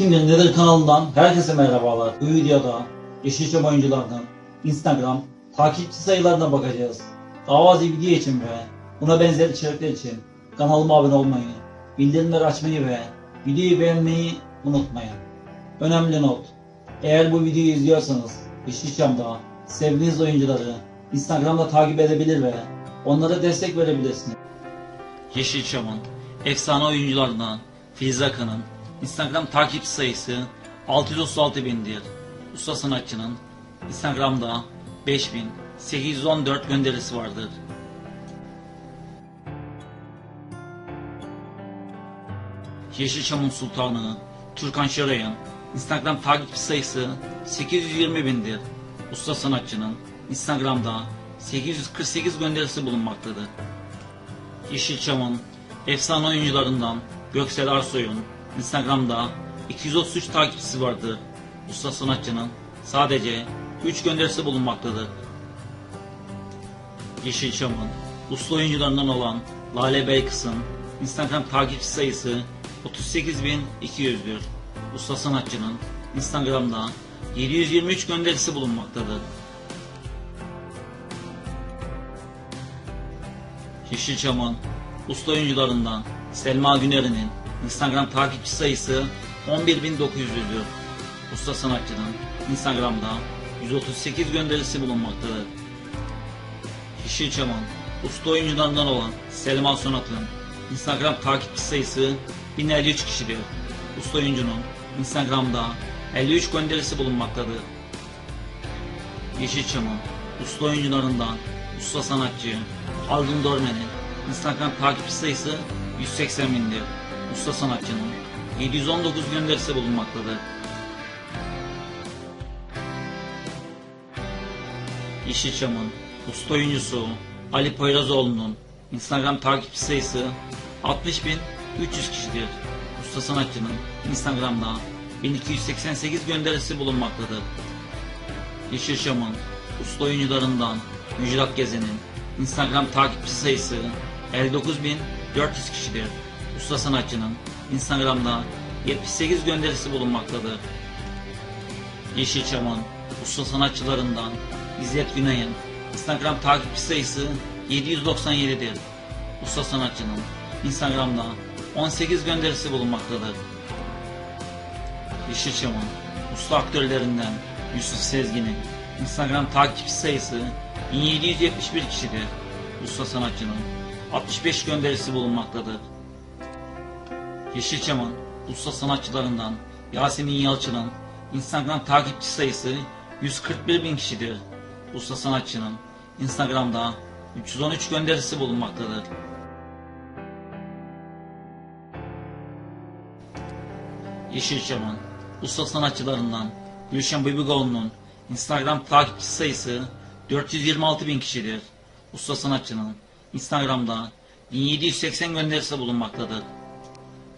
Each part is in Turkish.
Kim Bilir Nedir kanalından herkese merhabalar. Bu videoda Yeşilçam oyuncularının Instagram takipçi sayılarına bakacağız. Az video için ve buna benzer içerikler için kanalıma abone olmayı, bildirimleri açmayı ve videoyu beğenmeyi unutmayın. Önemli not. Eğer bu videoyu izliyorsanız Yeşilçam'da sevdiğiniz oyuncuları Instagram'da takip edebilir ve onlara destek verebilirsiniz. Yeşilçam'ın efsane oyuncularından Filiz Akın'ın Instagram takipçi sayısı 636 bindir. Usta sanatçının Instagram'da 5814 gönderisi vardır. Yeşilçam'ın sultanı Türkan Şoray'ın Instagram takipçi sayısı 820 bindir. Usta sanatçının Instagram'da 848 gönderisi bulunmaktadır. Yeşilçam'ın efsane oyuncularından Göksel Arsoy'un Instagram'da 233 takipçisi vardır. Usta sanatçının sadece 3 gönderisi bulunmaktadır. Yeşilçam'ın usta oyuncularından olan Lale Beykıs'ın Instagram takipçi sayısı 38.200'dür. Usta sanatçının Instagram'da 723 gönderisi bulunmaktadır. Yeşilçam'ın usta oyuncularından Selma Güner'in Instagram takipçi sayısı 11.900'dür. Usta sanatçının Instagram'da 138 gönderisi bulunmaktadır. Yeşilçam'ın usta oyuncularından olan Selma Sonat'ın Instagram takipçi sayısı 1053 kişidir. Usta oyuncunun Instagram'da 53 gönderisi bulunmaktadır. Yeşilçam'ın usta oyuncularından usta sanatçı Aldın Dormen'in Instagram takipçi sayısı 180 bindir. Usta sanatçının 719 gönderisi bulunmaktadır. Yeşilçam'ın usta oyuncusu Ali Poyrazoğlu'nun Instagram takipçi sayısı 60.300 kişidir. Usta sanatçının Instagram'da 1288 gönderisi bulunmaktadır. Yeşilçam'ın usta oyuncularından Müjdat Gezen'in Instagram takipçi sayısı 59.400 kişidir. Usta sanatçının Instagram'da 78 gönderisi bulunmaktadır. Yeşilçam'ın usta sanatçılarından İzzet Günay'ın Instagram takipçi sayısı 797'dir. Usta sanatçının Instagram'da 18 gönderisi bulunmaktadır. Yeşilçam'ın usta aktörlerinden Yusuf Sezgin'in Instagram takipçi sayısı 1771 kişidir. Usta sanatçının 65 gönderisi bulunmaktadır. Yeşilçam'ın usta sanatçılarından Yasemin Yalçın'ın Instagram takipçi sayısı 141 bin kişidir. Usta sanatçının Instagram'da 313 gönderisi bulunmaktadır. Yeşilçam'ın usta sanatçılarından Gülşen Bibigoğlu'nun Instagram takipçi sayısı 426 bin kişidir. Usta sanatçının Instagram'da 1780 gönderisi bulunmaktadır.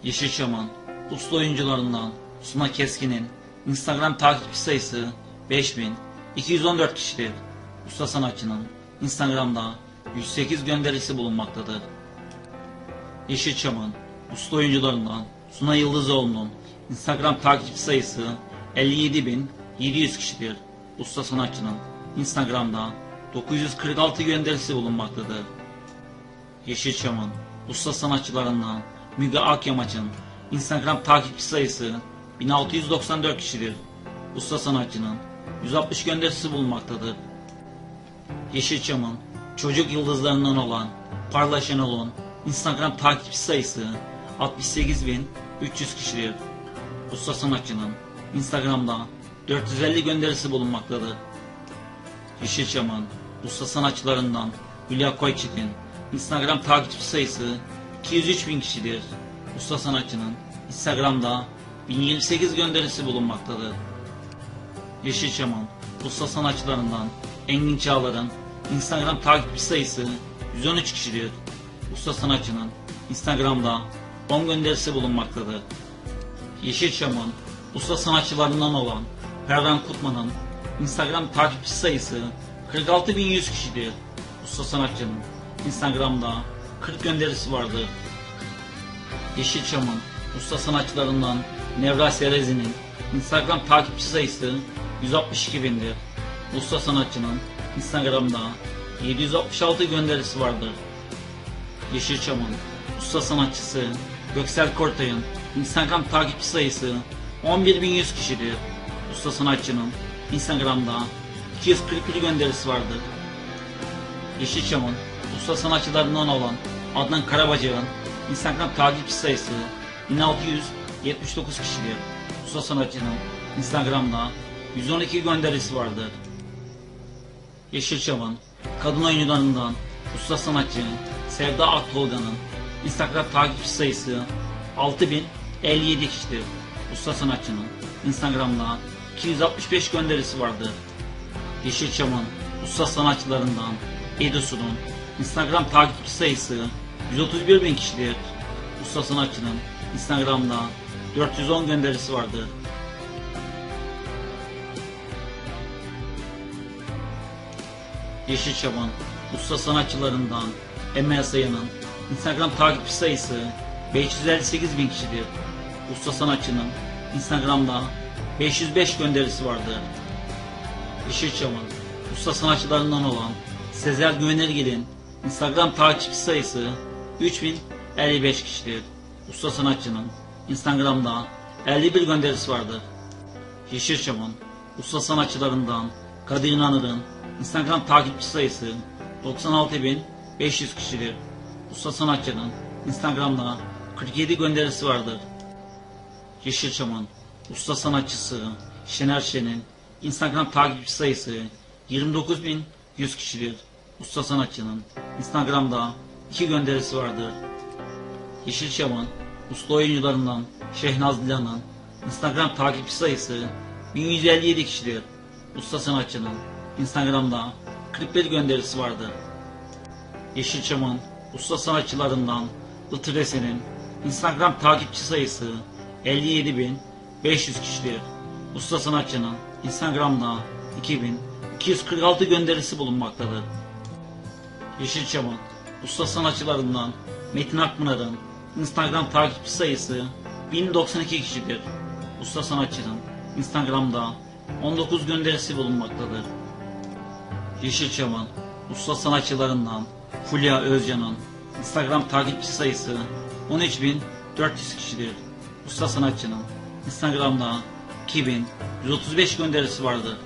Yeşilçam'ın usta oyuncularından Suna Keskin'in Instagram takipçi sayısı 5214 kişidir. Usta sanatçının Instagram'da 108 gönderisi bulunmaktadır. Yeşilçam'ın usta oyuncularından Suna Yıldızoğlu'nun Instagram takipçi sayısı 57.700 kişidir. Usta sanatçının Instagram'da 946 gönderisi bulunmaktadır. Yeşilçam'ın usta sanatçılarından Müge Akyamaç'ın Instagram takipçi sayısı 1694 kişidir. Usta sanatçının 160 gönderisi bulunmaktadır. Yeşilçam'ın çocuk yıldızlarından olan Parla Şenol'un Instagram takipçi sayısı 68.300 kişidir. Usta sanatçının Instagram'da 450 gönderisi bulunmaktadır. Yeşilçam'ın usta sanatçılarından Hülya Koyçit'in Instagram takipçi sayısı 203 bin kişidir. Usta sanatçının Instagram'da 1028 gönderisi bulunmaktadır. Yeşilçam'ın usta sanatçılarından Engin Çağlar'ın Instagram takipçi sayısı 113 kişidir. Usta sanatçının Instagram'da 10 gönderisi bulunmaktadır. Yeşilçam'ın usta sanatçılarından olan Perven Kutman'ın Instagram takipçi sayısı 46.100 kişidir. Usta sanatçının Instagram'da 40 gönderisi vardır. Yeşilçam'ın usta sanatçılarından Nevra Serezi'nin Instagram takipçi sayısı 162 bindir. Usta sanatçının Instagram'da 766 gönderisi vardır. Yeşilçam'ın usta sanatçısı Göksel Kortay'ın Instagram takipçi sayısı 11.100 kişidir. Usta sanatçının Instagram'da 241 gönderisi vardır. Yeşilçam'ın usta sanatçılarından olan Adnan Karabacak'ın Instagram takipçi sayısı 1679 kişidir. Usta sanatçının Instagram'da 112 gönderisi vardır. Yeşilçam'ın kadın oyuncularından usta sanatçı Sevda Aktolga'nın Instagram takipçi sayısı 6057 kişidir. Usta sanatçının Instagram'da 265 gönderisi vardır. Yeşilçam'ın usta sanatçılarından Edusu'nun Instagram takipçi sayısı 131 bin kişidir. Usta sanatçının Instagram'da 410 gönderisi vardır. Yeşilçam'ın usta sanatçılarından Emel Sayın'ın Instagram takipçi sayısı 558 bin kişidir. Usta sanatçının Instagram'da 505 gönderisi vardır. Yeşilçam'ın usta sanatçılarından olan Sezer Güvenergil'in Instagram takipçi sayısı 3055 kişidir. Usta sanatçının Instagram'da 51 gönderisi vardır. Yeşilçam'ın usta sanatçılarından Kadir İnanır'ın Instagram takipçi sayısı 96.500 kişidir. Usta sanatçının Instagram'da 47 gönderisi vardır. Yeşilçam'ın usta sanatçısı Şener Şen'in Instagram takipçi sayısı 29.100 kişidir. Usta sanatçının Instagram'da 2 gönderisi vardır. Yeşilçam'ın usta oyuncularından Şehnaz Dilan'ın Instagram takipçi sayısı 1157 kişidir. Usta sanatçının Instagram'da 41 gönderisi vardır. Yeşilçam'ın usta sanatçılarından Itır Esen'in Instagram takipçi sayısı 57.500 kişidir. Usta sanatçının Instagram'da 2246 gönderisi bulunmaktadır. Yeşilçam'ın usta sanatçılarından Metin Akpınar'ın Instagram takipçi sayısı 1092 kişidir. Usta sanatçının Instagram'da 19 gönderisi bulunmaktadır. Yeşilçam'ın usta sanatçılarından Fulya Özcan'ın Instagram takipçi sayısı 13.400 kişidir. Usta sanatçının Instagram'da 2135 gönderisi vardır.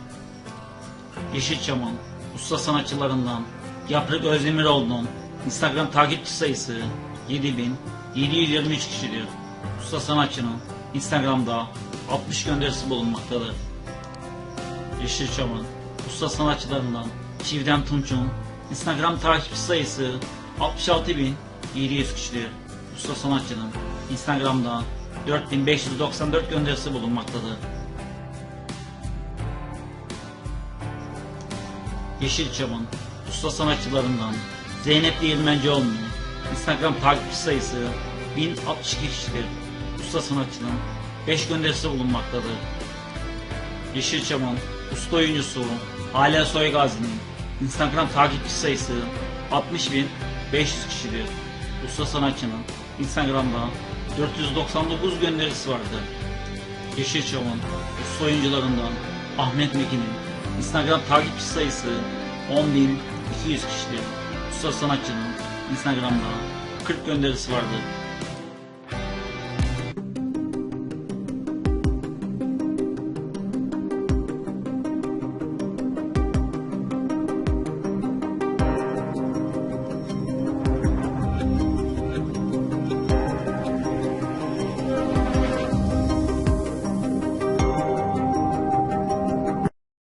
Yeşilçam'ın usta sanatçılarından Yaprak Özdemiroğlu'nun Instagram takipçi sayısı 7723 kişidir. Usta sanatçının Instagram'da 60 gönderisi bulunmaktadır. Yeşilçam'ın usta sanatçılarından Çiğdem Tunç'un Instagram takipçi sayısı 66.700 kişidir. Usta sanatçının Instagram'da 4594 gönderisi bulunmaktadır. Yeşilçam'ın usta sanatçılarından Zeynep Değirmencioğlu'nun Instagram takipçi sayısı 1062 kişidir. Usta sanatçının 5 gönderisi bulunmaktadır. Yeşilçam'ın usta oyuncusu Hala Soygazi'nin Instagram takipçi sayısı 60.500 kişidir. Usta sanatçının Instagram'da 499 gönderisi vardır. Yeşilçam'ın usta oyuncularından Ahmet Mekin'in Instagram takipçi sayısı 10.200 kişidir. Usta sanatçının Instagram'da 40 gönderisi vardır.